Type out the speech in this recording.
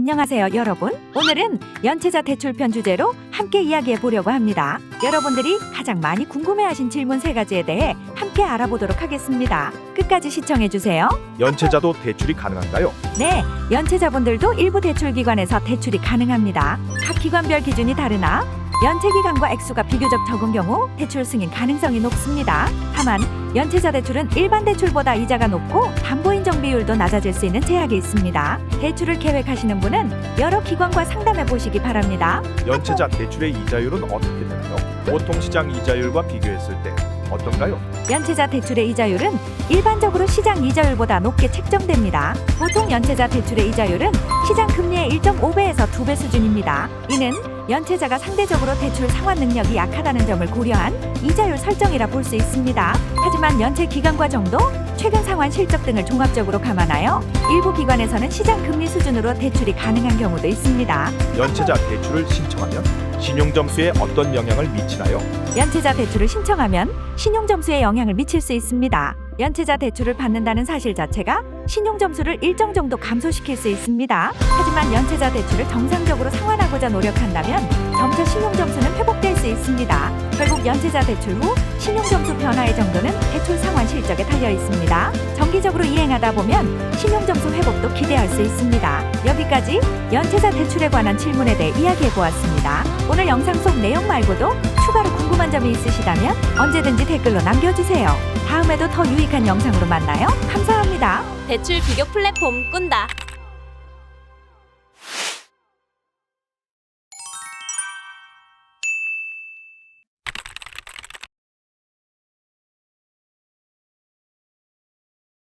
안녕하세요, 여러분. 오늘은 연체자 대출편 주제로 함께 이야기해 보려고 합니다. 여러분들이 가장 많이 궁금해하신 질문 세 가지에 대해 함께 알아보도록 하겠습니다. 끝까지 시청해 주세요. 연체자도 대출이 가능한가요? 네, 연체자분들도 일부 대출 기관에서 대출이 가능합니다. 각 기관별 기준이 다르나 연체 기간과 액수가 비교적 적은 경우 대출 승인 가능성이 높습니다. 다만 연체자 대출은 일반 대출보다 이자가 높고 담보 인정 비율도 낮아질 수 있는 제약이 있습니다. 대출을 계획하시는 분은 여러 기관과 상담해 보시기 바랍니다. 연체자 대출의 이자율은 어떻게 되나요? 보통 시장 이자율과 비교했을 때 어떤가요? 연체자 대출의 이자율은 일반적으로 시장 이자율보다 높게 책정됩니다. 보통 연체자 대출의 이자율은 시장 금리의 1.5배에서 2배 수준입니다. 이는 연체자가 상대적으로 대출 상환 능력이 약하다는 점을 고려한 이자율 설정이라 볼 수 있습니다. 하지만 연체 기간과 정도, 최근 상환 실적 등을 종합적으로 감안하여 일부 기관에서는 시장 금리 수준으로 대출이 가능한 경우도 있습니다. 연체자 대출을 신청하면 신용 점수에 어떤 영향을 미치나요? 연체자 대출을 신청하면 신용 점수에 영향을 미칠 수 있습니다. 연체자 대출을 받는다는 사실 자체가 신용 점수를 일정 정도 감소시킬 수 있습니다. 하지만 연체자 대출을 정상적으로 상환하고자 노력한다면 점차 신용 점수는 회복될 수 있습니다. 결국 연체자 대출 후 신용 점수 변화의 정도는 대출 상환 실적에 달려 있습니다. 정기적으로 이행하다 보면 신용 점수 회복도 기대할 수 있습니다. 여기까지 연체자 대출에 관한 질문에 대해 이야기해 보았습니다. 오늘 영상 속 내용 말고도 추가로 궁금한 점이 있으시다면 언제든지 댓글로 남겨주세요. 다음에도 더 유익한 영상으로 만나요. 감사합니다. 대출 비교 플랫폼 꾼다.